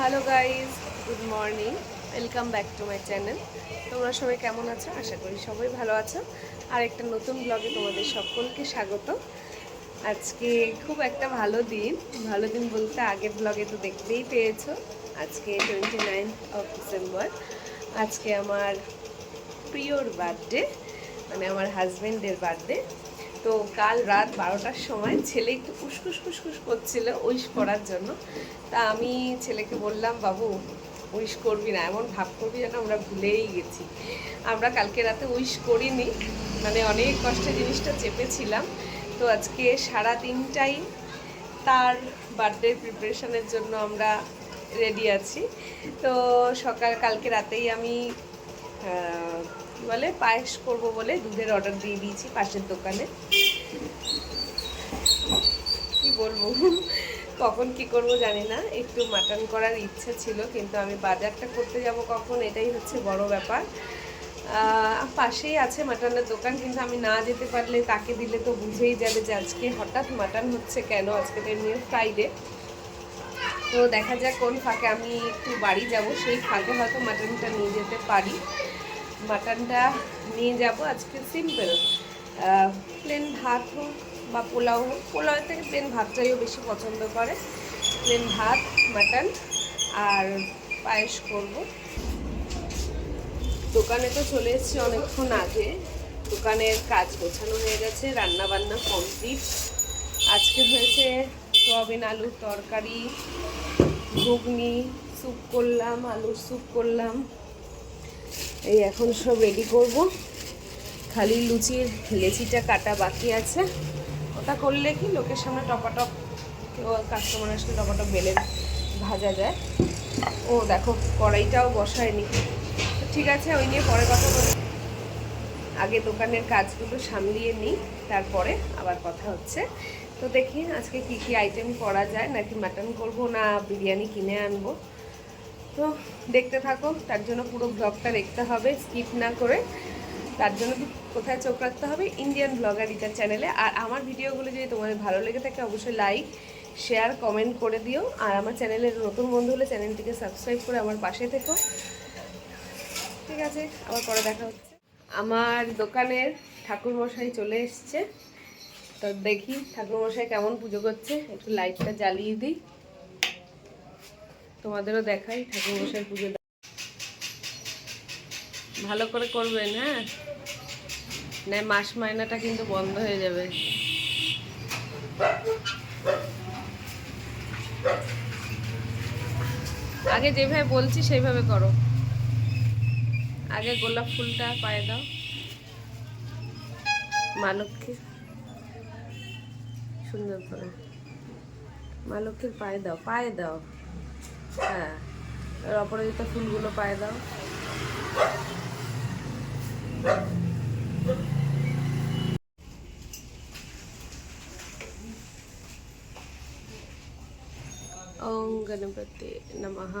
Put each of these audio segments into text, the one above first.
Hello guys good morning welcome back to my channel তোমরা সবাই কেমন আছো? আশা করি সবাই ভালো আছো। আর একটা নতুন ব্লগে তোমাদের সকলকে স্বাগত। আজকে খুব একটা ভালো দিন। ভালো দিন বলতে আগের ব্লগে তো দেখতেই পেয়েছ। আজকে টোয়েন্টি নাইনথ অফ ডিসেম্বর আজকে আমার প্রিয়র বার্থডে মানে আমার হাজব্যান্ডের বার্থডে তো কাল রাত বারোটার সময় ছেলে একটু ফুসকুস ফুসকুস করছিল উইশ করার জন্য। তা আমি ছেলেকে বললাম, বাবু, উইশ করবি না, এমন ভাব করবি যেন আমরা ভুলেই গেছি। আমরা কালকে রাতে উইশ করিনি মানে অনেক কষ্টে জিনিসটা চেপেছিলাম। তো আজকে সারা দিনটাই তার বার্থডে প্রিপারেশনের জন্য আমরা রেডি আছি। তো সকাল, কালকে রাতেই আমি কি বলে, পায়েস করব বলে দুধের অর্ডার দিয়ে দিয়েছি পাশের দোকানে। কি বলব, কখন কি করব জানি না, একটু মাটন করার ইচ্ছা ছিল, কিন্তু আমি বাজারটা করতে যাব কখন, এটাই হচ্ছে বড় ব্যাপার। পাশেই আছে মাটনের দোকান, কিন্তু আমি না যেতে পারলে তাকে দিলে তো বুঝেই যাবে যে আজকে হঠাৎ মাটন হচ্ছে কেন, আজকে তো এমনি ফ্রাইডে তো দেখা যাক কোন ফাঁকে আমি একটু বাড়ি যাব, সেই ফাঁকে হয়তো মাটনটা নিয়ে যেতে পারি। মাটনটা নিয়ে যাব। আজকে সিম্পল প্লেন ভাত হোক বা পোলাও হোক পোলাও থেকে প্লেন ভাতটাইও বেশি পছন্দ করে। প্লেন ভাত, মাটন আর পায়েস করব। দোকানে তো চলে এসেছি অনেকক্ষণ আগে। দোকানের কাজ গোছানো হয়ে গেছে রান্না বান্না কমপ্লিট আজকে হয়েছে সোয়াবিন আলুর তরকারি, ঘুগনি, স্যুপ করলাম, আলুর স্যুপ করলাম। এই এখন সব রেডি করব। খালি লুচির লেচিটা কাটা বাকি আছে। ওটা করলে কি লোকের সামনে টপাটপ কেউ কাস্টমার আসলে টপাটপ বেলে ভাজা যায়। ও, দেখো, কড়াইটাও বসায়নি। ঠিক আছে, ওই নিয়ে পরে কথা বলি। আগে দোকানের কাজগুলো সামলিয়ে নিই, তারপরে আবার কথা হচ্ছে। তো দেখি আজকে কি কি আইটেম করা যায়, নাকি মাটন করব না, বিরিয়ানি কিনে আনব। তো দেখতে থাকো। তার জন্য পুরো ব্লগটা দেখতে হবে স্কিপ না করে। তার জন্য কোথায় চোখ রাখতে হবে? ইন্ডিয়ান ব্লগার ইটার চ্যানেলে আর আমার ভিডিওগুলো যদি তোমাদের ভালো লেগে থাকে, অবশ্যই লাইক শেয়ার কমেন্ট করে দিও। আর আমার চ্যানেলের নতুন বন্ধু হলে চ্যানেলটিকে সাবস্ক্রাইব করে আমার পাশে থেকো। ঠিক আছে, আবার পরে দেখা হচ্ছে। আমার দোকানের ঠাকুরমশাই চলে এসছে। তো দেখি ঠাকুরমশাই কেমন পুজো করছে। একটু লাইটটা জ্বালিয়ে দিই। তোমাদেরও দেখাই ঠাকুরমশাই পুজো ভালো করে করবেন হ্যাঁ না, মাস মাইনাটা কিন্তু বন্ধ হয়ে যাবে। আগে যেভাবে বলছি, সেইভাবে করো। আগে গোলাপ ফুলটা পায়ে দাও। মালককে সুন্দর করে। মা লক্ষ্মীর পায়ে দাও পায়ে দাও। হ্যাঁ। আর অপরাজিতা ফুলগুলো পায়ে দাও। গণপতি নমঃ।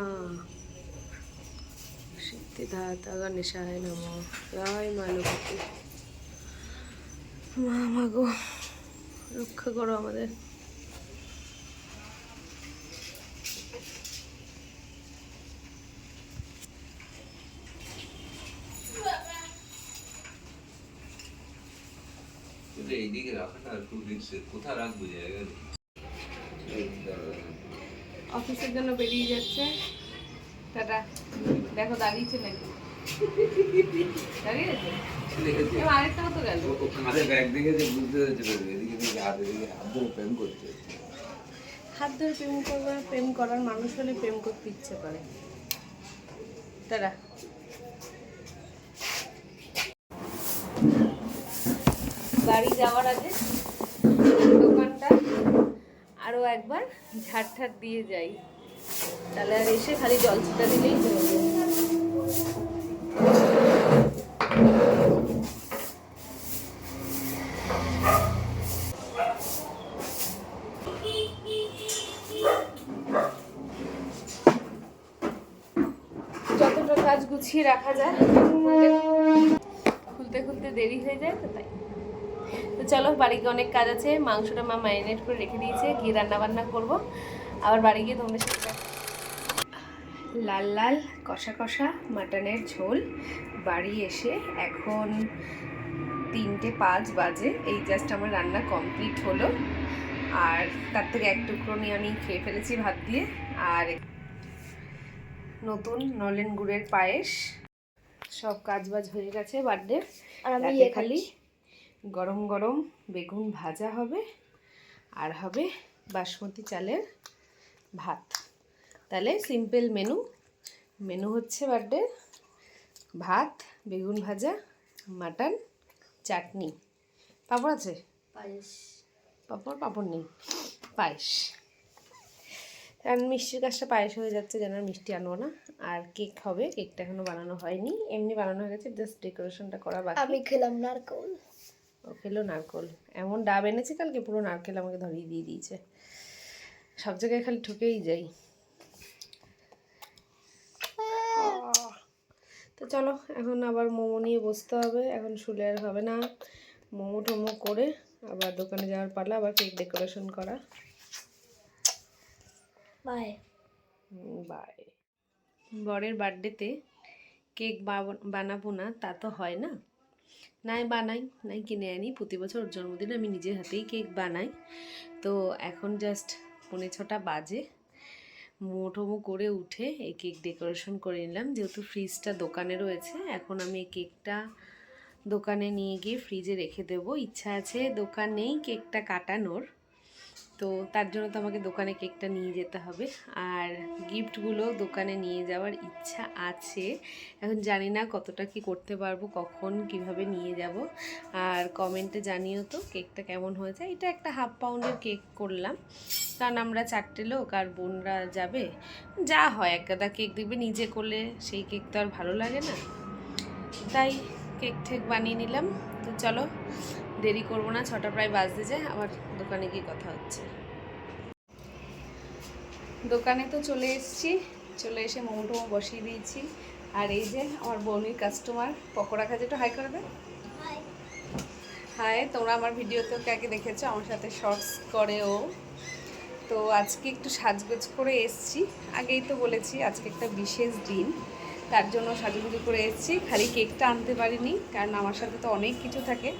সিদ্ধিদাতা গণেশায় নম। জয় মা লক্ষ্মী। মা মাগো রক্ষা করো আমাদের। কিন্তু এইদিকে রাখাটা একটু রিক্সের কোথায় রাখব জায়গা। অফিসের জন্য বেরিয়ে যাচ্ছে। টাটা। দেখো দাঁড়িয়েছে নাকি? দাঁড়িয়ে আছে? দেখেছি। এবার গেল। ও- ও কাঁধে ব্যাগ দেখে বুঝতে পেরেছে এদিকে দেখে হাত ধরে প্রেম করছে। হাত ধরে প্রেম করবে প্রেম করার মানুষ হলে প্রেম করতে ইচ্ছে করে। তারা বাড়ি যাওয়ার আগে দোকানটা আরও একবার ঝাড় ঠাট দিয়ে যাই। তাহলে আর এসে খালি জল ছিটা দিলেই যতটা কাজ গুছিয়ে রাখা যায়, খুলতে খুলতে দেরি হয়ে যায় তো তাই। তো চলো বাড়ি গিয়ে অনেক কাজ আছে। মাংসটা মা ম্যারিনেট করে রেখে দিয়েছে গিয়ে রান্না বান্না করব। আবার বাড়ি গিয়ে তোমাদের সাথে লাল লাল কষা কষা মাটনের ঝোল। বাড়ি এসে এখন তিনটে পাঁচ বাজে এই জাস্ট আমার রান্না কমপ্লিট হলো। আর তার থেকে এক টুকরো নিয়ে আমি খেয়ে ফেলেছি ভাত দিয়ে। আর নতুন নলেন গুড়ের পায়েস। সব কাজ বাজ হয়ে গেছে বার্থডে। আর আমি ইয়ে খালি গরম গরম বেগুন ভাজা হবে আর হবে বাসমতি চালের ভাত। তাহলে সিম্পল মেনু মেনু হচ্ছে বার্থডে ভাত বেগুন ভাজা মাটন চাটনি। পাঁপড় আছে? পায়েস। পাঁপড় পাঁপড় নেই। পায়েস। কারণ মিষ্টির কাজটা পায়েস হয়ে যাচ্ছে যেন মিষ্টি আনব না। আর কেক হবে কেকটা এখনও বানানো হয়নি। এমনি বানানো হয়ে গেছে জাস্ট ডেকোরেশনটা করা বাকি। আমি খেলাম নারকল। ও খেলো নারকল। এমন ডাব এনেছে কালকে পুরো নারকেল আমাকে ধরিয়ে দিয়ে দিয়েছে। সব জায়গায় খালি ঠকেই যাই। তো চলো এখন আবার মোমো নিয়ে বসতে হবে। এখন শুলে আর হবে না। মোমো টোমো করে আবার দোকানে যাওয়ার পালা আবার কেক ডেকোরেশন করা। বাই। বাই। বরের বার্থডেতে কেক বানাবো না তা তো হয় না। নাই বানাই, নাই কিনে আনি। প্রতি বছর ওর জন্মদিনে আমি নিজের হাতেই কেক বানাই। তো এখন জাস্ট পৌনে ছটা বাজে। মোটোমো করে উঠে এই কেক ডেকোরেশন করে নিলাম। যেহেতু ফ্রিজটা দোকানে রয়েছে, এখন আমি এই কেকটা দোকানে নিয়ে গিয়ে ফ্রিজে রেখে দেব। ইচ্ছা আছে দোকানেই কেকটা কাটানোর। তো তার জন্য তো আমাকে দোকানে কেকটা নিয়ে যেতে হবে। আর গিফটগুলো দোকানে নিয়ে যাওয়ার ইচ্ছা আছে। এখন জানি না কতটা কি করতে পারব, কখন কীভাবে নিয়ে যাব। আর কমেন্টে জানিও তো কেকটা কেমন হয়েছে। এটা একটা হাফ পাউন্ডের কেক করলাম। কারণ আমরা চারটে লোক আর বোনরা যাবে। যা হয়, এক গাদা কেক দেখবে নিজে করলে সেই কেক তো আর ভালো লাগে না। তাই কেক ঠেক বানিয়ে নিলাম। চলো দেরি করব না ছটা প্রায় বাজতে যায় আবার দোকানে গিয়ে কথা হচ্ছে। দোকানে তো চলে এসেছি চলে এসে মোমো টোমো বসিয়ে দিয়েছি। আর এই যে আমার বৌনির কাস্টমার পকোড়া খাজে একটু হাই করে দে হাই তোমরা আমার ভিডিওতে ওকে আগে দেখেছ? আমার সাথে শর্টস করে ও। তো আজকে একটু সাজগোজ করে এসেছি। আগেই তো বলেছি আজকে একটা বিশেষ দিন। তার জন্য সাজুগুজু করে এসেছি। খালি কেকটা আনতে পারিনি, কারণ আমার সাথে তো অনেক কিছু থাকে।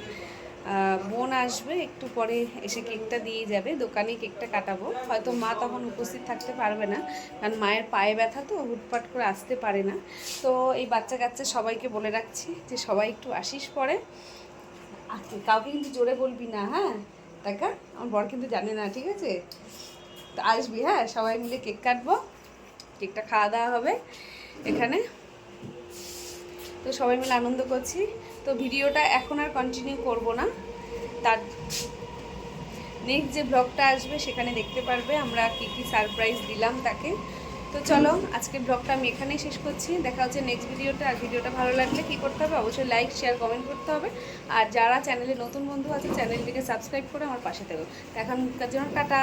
বোন আসবে, একটু পরে এসে কেকটা দিয়ে যাবে দোকানে কেকটা কাটাবো। হয়তো মা তখন উপস্থিত থাকতে পারবে না, কারণ মায়ের পায়ে ব্যথা তো, হুটপাট করে আসতে পারে না। তো এই বাচ্চা কাচ্চা সবাইকে বলে রাখছি যে সবাই একটু আসিস পরে। কাউকে কিন্তু জোরে বলবি না হ্যাঁ? টাকা? আমার বর কিন্তু জানে না, ঠিক আছে? তো আসবি হ্যাঁ? সবাই মিলে কেক কাটবো, কেকটা খাওয়া দাওয়া হবে। এখানে। তো সবাই মিলে আনন্দ করছি। তো ভিডিওটা এখন আর কন্টিনিউ করব না। তার নেক্সট যে ব্লগটা আসবে সেখানে দেখতে পারবে। আমরা কী কী সারপ্রাইজ দিলাম তাকে। তো চলো, আজকের ব্লগটা আমি এখানেই শেষ করছি। দেখা হচ্ছে নেক্সট ভিডিওটা আর ভিডিওটা ভালো লাগলে কী করতে হবে? অবশ্যই লাইক শেয়ার কমেন্ট করতে হবে। আর যারা চ্যানেলে নতুন বন্ধু আছে চ্যানেলটিকে সাবস্ক্রাইব করে আমার পাশে দেবো এখনকার জন্য টাটা।